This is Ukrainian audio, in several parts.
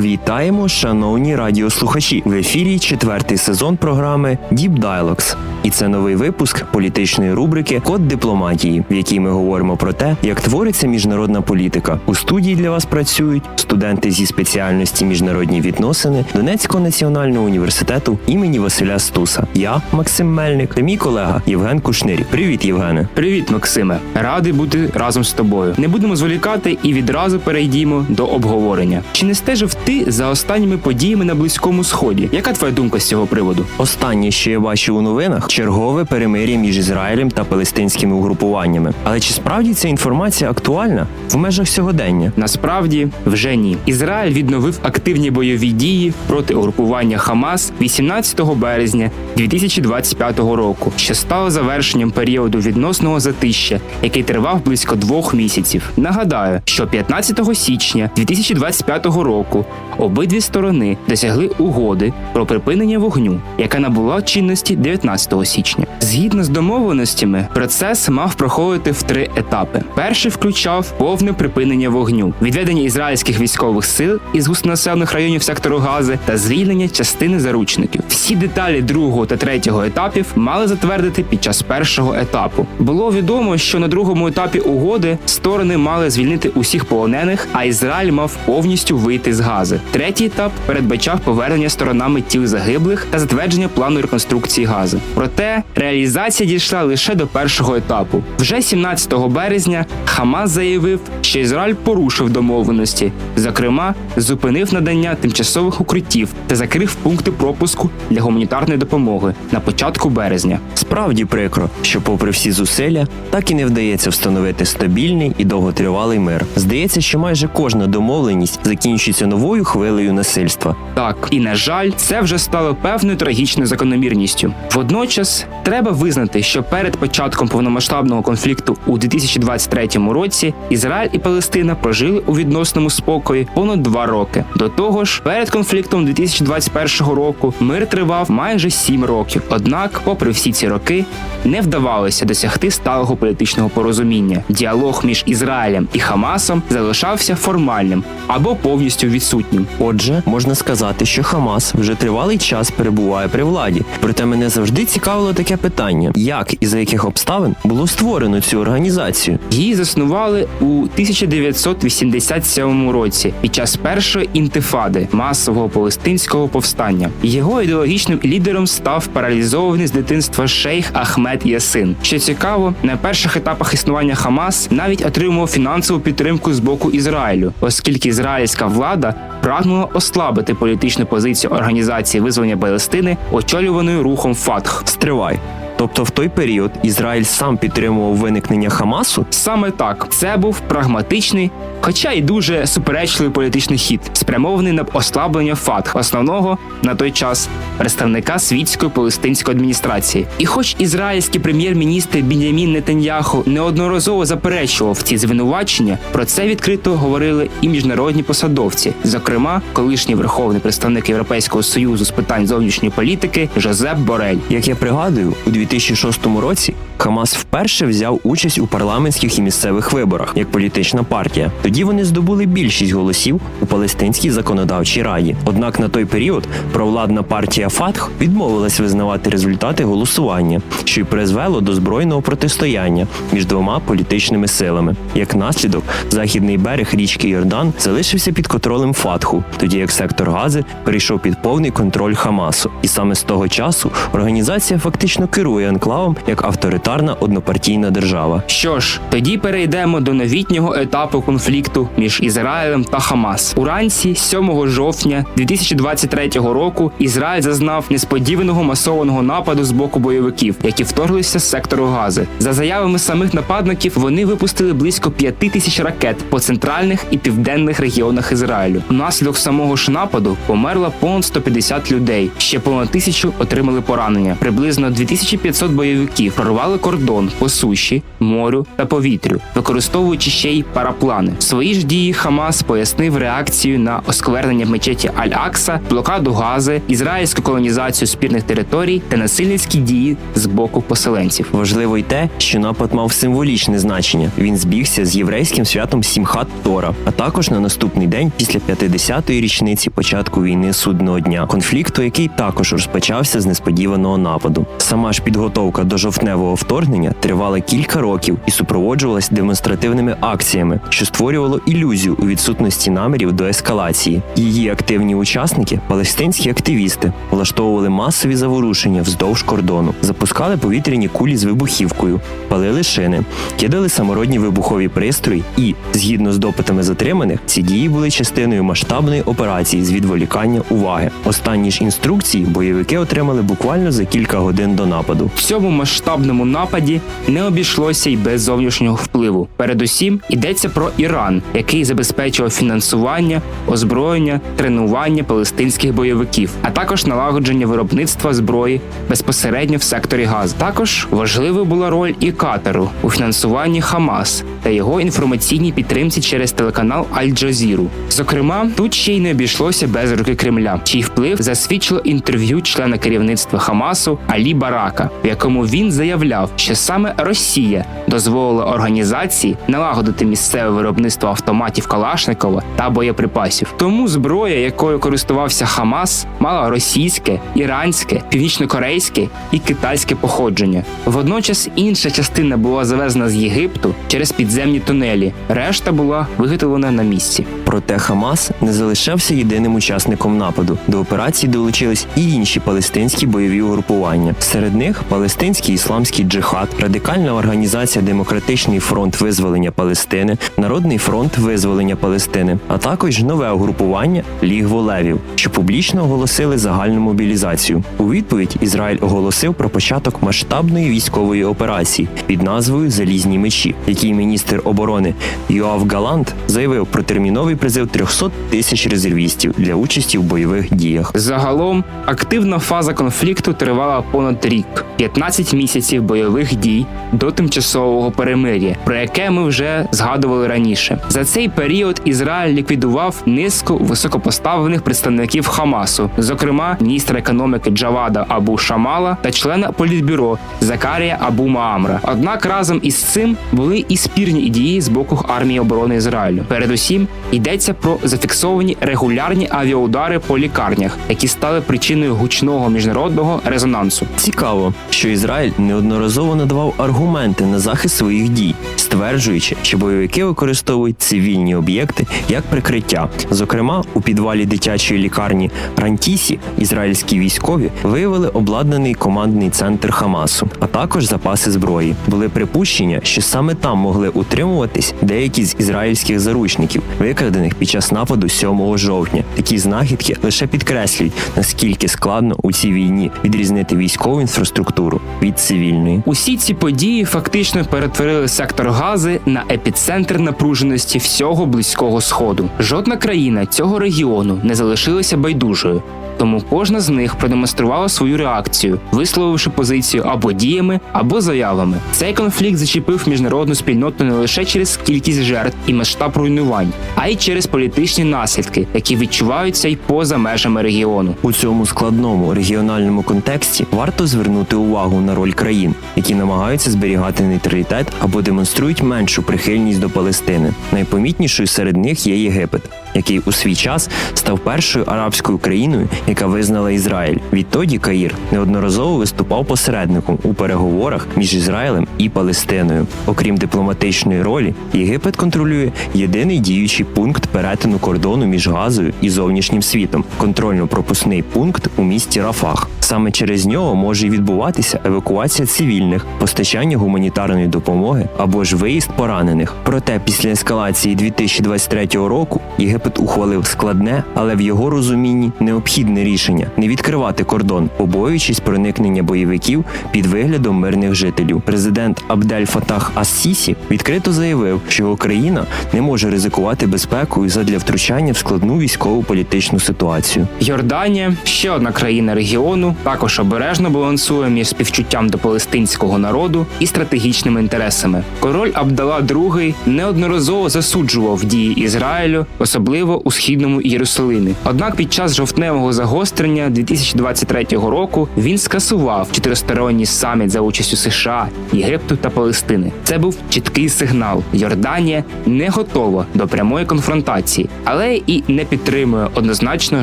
Вітаємо, шановні радіослухачі! В ефірі четвертий сезон програми Deep Dialogues. І це новий випуск політичної рубрики Код дипломатії, в якій ми говоримо про те, як твориться міжнародна політика. У студії для вас працюють студенти зі спеціальності міжнародні відносини Донецького національного університету імені Василя Стуса. Я Максим Мельник та мій колега Євген Кушнирі. Привіт, Євгене! Привіт, Максиме! Радий бути разом з тобою. Не будемо зволікати і відразу перейдімо до обговорення. Чи не стежив ти за останніми подіями на близькому сході? Яка твоя думка з цього приводу? Останнє, що я бачив у новинах, чергове перемир'я між Ізраїлем та палестинськими угрупуваннями. Але чи справді ця інформація актуальна в межах сьогодення? Насправді вже ні. Ізраїль відновив активні бойові дії проти угрупування Хамас 18 березня 2025 року, що стало завершенням періоду відносного затища, який тривав близько двох місяців. Нагадаю, що 15 січня 2025 року обидві сторони досягли угоди про припинення вогню, яка набула чинності 19 січня. Згідно з домовленостями, процес мав проходити в три етапи. Перший включав повне припинення вогню, відведення ізраїльських військових сил із густонаселених районів сектору Гази та звільнення частини заручників. Всі деталі другого та третього етапів мали затвердити під час першого етапу. Було відомо, що на другому етапі угоди сторони мали звільнити усіх полонених, а Ізраїль мав повністю вийти з Гази. Третій етап передбачав повернення сторонами тіл загиблих та затвердження плану реконструкції Гази. Проте реалізація дійшла лише до першого етапу. Вже 17 березня Хамас заявив, що Ізраїль порушив домовленості, зокрема, зупинив надання тимчасових укриттів та закрив пункти пропуску для гуманітарної допомоги на початку березня. Справді прикро, що, попри всі зусилля, так і не вдається встановити стабільний і довготривалий мир. Здається, що майже кожна домовленість закінчується новою хвилею насильства. Так, і на жаль, це вже стало певною трагічною закономірністю. Водночас треба визнати, що перед початком повномасштабного конфлікту у 2023 році Ізраїль і Палестина прожили у відносному спокої понад два роки. До того ж, перед конфліктом 2021 року мир тривав майже сім років. Однак, попри всі ці роки, не вдавалося досягти сталого політичного порозуміння. Діалог між Ізраїлем і Хамасом залишався формальним або повністю відсутнім. Отже, можна сказати, що Хамас вже тривалий час перебуває при владі. Проте мене завжди цікавило таке питання: як і за яких обставин було створено цю організацію? Її заснували у 1987 році під час першої інтифади масового палестинського повстання. Його ідеологічним лідером став паралізований з дитинства шейх Ахмед Ясин. Що цікаво, на перших етапах існування Хамас навіть отримував фінансову підтримку з боку Ізраїлю, оскільки ізраїльська влада прагнула ослабити політичну позицію організації визволення Палестини, очолюваної рухом Фатх. Стривай. Тобто в той період Ізраїль сам підтримував виникнення Хамасу? Саме так це був прагматичний, хоча й дуже суперечливий політичний хід, спрямований на ослаблення ФАТХ, основного на той час представника світської палестинської адміністрації. І хоч ізраїльський прем'єр-міністр Бінямін Нетаньяху неодноразово заперечував ці звинувачення, про це відкрито говорили і міжнародні посадовці, зокрема, колишній верховний представник Європейського союзу з питань зовнішньої політики Жозеп Борель. Як я пригадую, у 2006 році Хамас вперше взяв участь у парламентських і місцевих виборах як політична партія. Тоді вони здобули більшість голосів у палестинській законодавчій раді. Однак на той період провладна партія Фатх відмовилась визнавати результати голосування, що й призвело до збройного протистояння між двома політичними силами. Як наслідок, західний берег річки Йордан залишився під контролем Фатху, тоді як сектор Гази перейшов під повний контроль Хамасу. І саме з того часу організація фактично керує керує анклавом як авторитарна однопартійна держава. Що ж, тоді перейдемо до новітнього етапу конфлікту між Ізраїлем та Хамас. Уранці 7 жовтня 2023 року Ізраїль зазнав несподіваного масованого нападу з боку бойовиків, які вторглися з сектору Гази. За заявами самих нападників, вони випустили близько 5 тисяч ракет по центральних і південних регіонах Ізраїлю. Внаслідок самого ж нападу померло понад 150 людей. Ще понад тисячу отримали поранення. Приблизно 2500 бойовиків прорвали кордон по суші, морю та повітрю, використовуючи ще й параплани. Свої ж дії Хамас пояснив реакцію на осквернення мечеті Аль-Акса, блокаду Гази, ізраїльську колонізацію спірних територій та насильницькі дії з боку поселенців. Важливо й те, що напад мав символічне значення. Він збігся з єврейським святом Сімхат Тора, а також на наступний день після 50-ї річниці початку війни судного дня, конфлікту, який також розпочався з несподіваного нападу. Сама ж підготовка до жовтневого вторгнення тривала кілька років і супроводжувалась демонстративними акціями, що створювало ілюзію у відсутності намірів до ескалації. Її активні учасники, палестинські активісти, влаштовували масові заворушення вздовж кордону, запускали повітряні кулі з вибухівкою, палили шини, кидали самородні вибухові пристрої і, згідно з допитами затриманих, ці дії були частиною масштабної операції з відволікання уваги. Останні ж інструкції бойовики отримали буквально за кілька годин до нападу. В цьому масштабному нападі не обійшлося й без зовнішнього впливу. Передусім йдеться про Іран, який забезпечував фінансування, озброєння, тренування палестинських бойовиків, а також налагодження виробництва зброї безпосередньо в секторі Газ. Також важливою була роль і Катару у фінансуванні Хамас та його інформаційній підтримці через телеканал Аль-Джазіру. Зокрема, тут ще й не обійшлося без руки Кремля, чий вплив засвідчило інтерв'ю члена керівництва Хамасу Алі Барака, в якому він заявляв, що саме Росія дозволила організації налагодити місцеве виробництво автоматів Калашникова та боєприпасів. Тому зброя, якою користувався Хамас, мала російське, іранське, північнокорейське і китайське походження. Водночас інша частина була завезена з Єгипту через підземні тунелі. Решта була виготовлена на місці. Проте Хамас не залишався єдиним учасником нападу. До операції долучились і інші палестинські бойові угрупування. Серед них палестинський ісламський джихад, радикальна організація Демократичний фронт визволення Палестини, Народний фронт визволення Палестини, а також нове угрупування Ліг Волевів, що публічно оголосили загальну мобілізацію. У відповідь Ізраїль оголосив про початок масштабної військової операції під назвою Залізні мечі, який міністр оборони Йоав Галант заявив про терміновий призив 300 тисяч резервістів для участі в бойових діях. Загалом активна фаза конфлікту тривала понад рік 15 місяців бойових дій до тимчасового перемир'я, про яке ми вже згадували раніше. За цей період Ізраїль ліквідував низку високопоставлених представників Хамасу, зокрема міністра економіки Джавада Абу Шамала та члена політбюро Закарія Абу Маамра. Однак разом із цим були і спірні дії з боку армії оборони Ізраїлю. Передусім йдеться про зафіксовані регулярні авіаудари по лікарнях, які стали причиною гучного міжнародного резонансу. Цікаво, що Ізраїль неодноразово надавав аргументи на захист своїх дій, стверджуючи, що бойовики використовують цивільні об'єкти як прикриття. Зокрема, у підвалі дитячої лікарні Рантісі ізраїльські військові виявили обладнаний командний центр Хамасу, а також запаси зброї. Були припущення, що саме там могли утримуватись деякі з ізраїльських заручників, викрадених під час нападу 7 жовтня. Такі знахідки лише підкреслюють, наскільки складно у цій війні відрізнити військову інфраструктуру від цивільної. Усі ці події фактично перетворили сектор Гази на епіцентр напруженості всього близького сходу. Жодна країна цього регіону не залишилася байдужою. Тому кожна з них продемонструвала свою реакцію, висловивши позицію або діями, або заявами. Цей конфлікт зачепив міжнародну спільноту не лише через кількість жертв і масштаб руйнувань, а й через політичні наслідки, які відчуваються й поза межами регіону. У цьому складному регіональному контексті варто звернути увагу на роль країн, які намагаються зберігати нейтралітет або демонструють меншу прихильність до Палестини. Найпомітнішою серед них є Єгипет, який у свій час став першою арабською країною, яка визнала Ізраїль. Відтоді Каїр неодноразово виступав посередником у переговорах між Ізраїлем і Палестиною. Окрім дипломатичної ролі, Єгипет контролює єдиний діючий пункт перетину кордону між Газою і зовнішнім світом контрольно-пропускний пункт у місті Рафах. Саме через нього може й відбуватися евакуація цивільних, постачання гуманітарної допомоги або ж виїзд поранених. Проте після ескалації 2023 року Єгипет ухвалив складне, але в його розумінні необхідне рішення не відкривати кордон, побоюючись проникнення бойовиків під виглядом мирних жителів. Президент Абдель Фатах Ас-Сісі відкрито заявив, що його країна не може ризикувати безпекою задля втручання в складну військово-політичну ситуацію. Йорданія, ще одна країна регіону, також обережно балансує між співчуттям до палестинського народу і стратегічними інтересами. Король Абдала II неодноразово засуджував дії Ізраїлю, особливо у східному Єрусалимі. Однак під час жовтневого загострення 2023 року він скасував чотиристоронній саміт за участю США, Єгипту та Палестини. Це був чіткий сигнал. Йорданія не готова до прямої конфронтації, але і не підтримує однозначно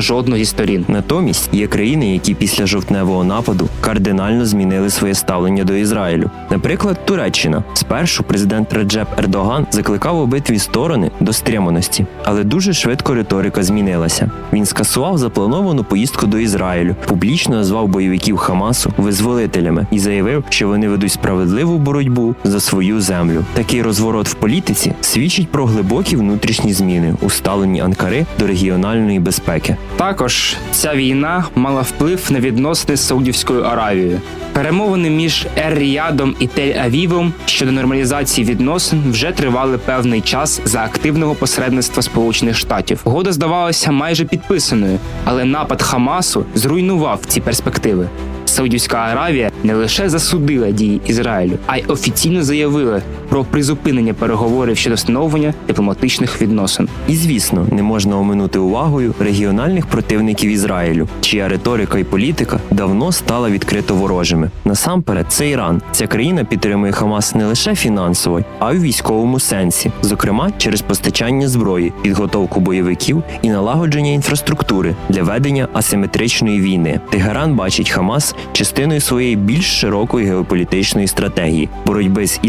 жодну зі сторін. Натомість є країни, які після жовтневого нападу кардинально змінили своє ставлення до Ізраїлю. Наприклад, Туреччина. Спершу президент Реджеп Ердоган закликав обидві сторони до стриманості, але дуже швидко риторика змінилася. Він скасував заплановану поїздку до Ізраїлю, публічно назвав бойовиків Хамасу визволителями і заявив, що вони ведуть справедливу боротьбу за свою землю. Такий розворот в політиці свідчить про глибокі внутрішні зміни у ставленні Анкари до регіональної безпеки. Також ця війна мала вплив на відносини з Саудівською Аравією. Перемовини між Ер-Ріядом і Тель-Авівом щодо нормалізації відносин вже тривали певний час за активного посередництва Сполучених Штатів. Угода здавалася майже підписаною, але напад Хамасу зруйнував ці перспективи. Саудівська Аравія не лише засудила дії Ізраїлю, а й офіційно заявила про призупинення переговорів щодо встановлення дипломатичних відносин. І звісно, не можна оминути увагою регіональних противників Ізраїлю, чия риторика і політика давно стала відкрито ворожими. Насамперед, це Іран. Ця країна підтримує Хамас не лише фінансово, а й у військовому сенсі, зокрема через постачання зброї, підготовку бойовиків і налагодження інфраструктури для ведення асиметричної війни. Тегеран бачить Хамас частиною своєї більш широкої геополітичної стратегії боротьби з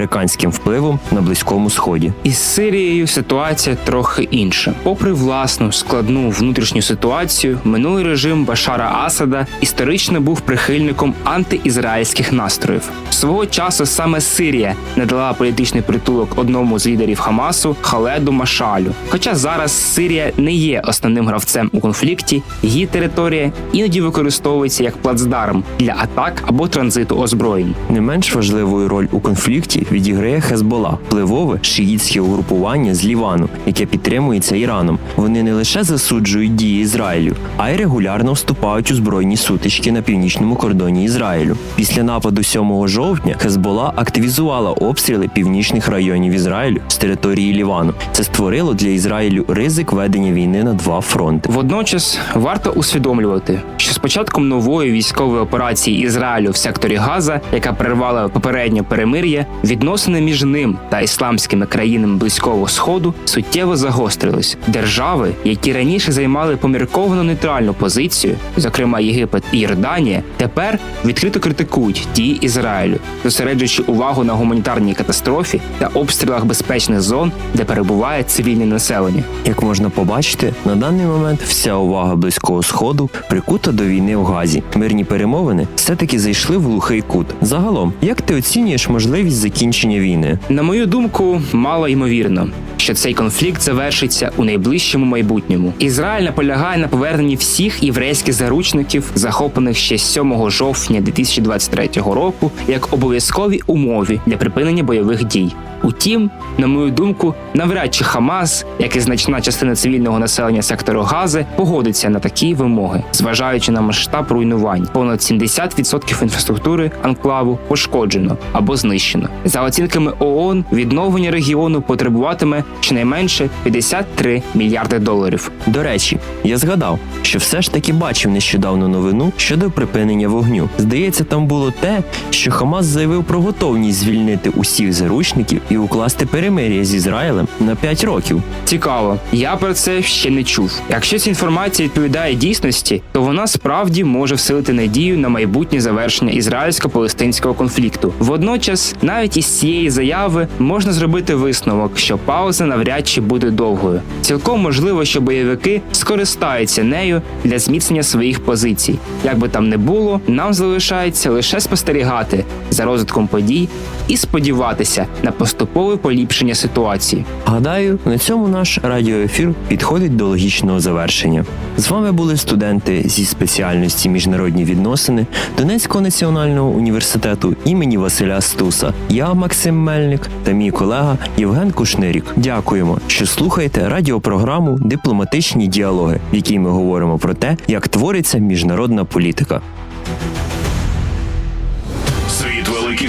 ізраїльсько-американським впливом на близькому сході. Із Сирією ситуація трохи інша. Попри власну складну внутрішню ситуацію, минулий режим Башара Асада історично був прихильником антиізраїльських настроїв. Свого часу саме Сирія надала політичний притулок одному з лідерів Хамасу Халеду Машалю. Хоча зараз Сирія не є основним гравцем у конфлікті, її територія іноді використовується як плацдарм для атак або транзиту озброєнь. Не менш важливою роль у конфлікті відіграє Хезбола, впливове шиїтське угрупування з Лівану, яке підтримується Іраном. Вони не лише засуджують дії Ізраїлю, а й регулярно вступають у збройні сутички на північному кордоні Ізраїлю. Після нападу 7 жовтня Хезбола активізувала обстріли північних районів Ізраїлю з території Лівану. Це створило для Ізраїлю ризик ведення війни на два фронти. Водночас варто усвідомлювати, що з початком нової військової операції Ізраїлю в секторі Газа, яка перервала попереднє перемир'я, відносини між ним та ісламськими країнами близького сходу суттєво загострились. Держави, які раніше займали помірковано нейтральну позицію, зокрема Єгипет і Йорданія, тепер відкрито критикують дії Ізраїлю, зосереджуючи увагу на гуманітарній катастрофі та обстрілах безпечних зон, де перебуває цивільне населення. Як можна побачити, на даний момент вся увага близького сходу прикута до війни в Газі. Мирні перемовини все-таки зайшли в глухий кут. Загалом, як ти оцінюєш можливість закінчення війни? На мою думку, мало ймовірно, що цей конфлікт завершиться у найближчому майбутньому. Ізраїль наполягає на поверненні всіх єврейських заручників, захоплених ще 7 жовтня 2023 року, як обов'язкові умові для припинення бойових дій. Утім, на мою думку, навряд чи Хамас, як і значна частина цивільного населення сектору Гази, погодиться на такі вимоги, зважаючи на масштаб руйнувань. Понад 70% інфраструктури анклаву пошкоджено або знищено. За оцінками ООН, відновлення регіону потребуватиме щонайменше 53 мільярди доларів. До речі, я згадав, що все ж таки бачив нещодавно новину щодо припинення вогню. Здається, там було те, що Хамас заявив про готовність звільнити усіх заручників і укласти перемир'я з Ізраїлем на 5 років. Цікаво, я про це ще не чув. Якщо ця інформація відповідає дійсності, то вона справді може вселити надію на майбутнє завершення ізраїльсько-палестинського конфлікту. Водночас, навіть із цієї заяви можна зробити висновок, що пауза навряд чи буде довгою. Цілком можливо, що бойовики скористаються нею для зміцнення своїх позицій. Як би там не було, нам залишається лише спостерігати за розвитком подій і сподіватися на поступове поліпшення ситуації. Гадаю, на цьому наш радіоефір підходить до логічного завершення. З вами були студенти зі спеціальності міжнародні відносини Донецького національного університету імені Василя Стуса. Я Максим Мельник та мій колега Євген Кушнирік. Дякуємо, що слухаєте радіопрограму Дипломатичні діалоги, в якій ми говоримо про те, як твориться міжнародна політика.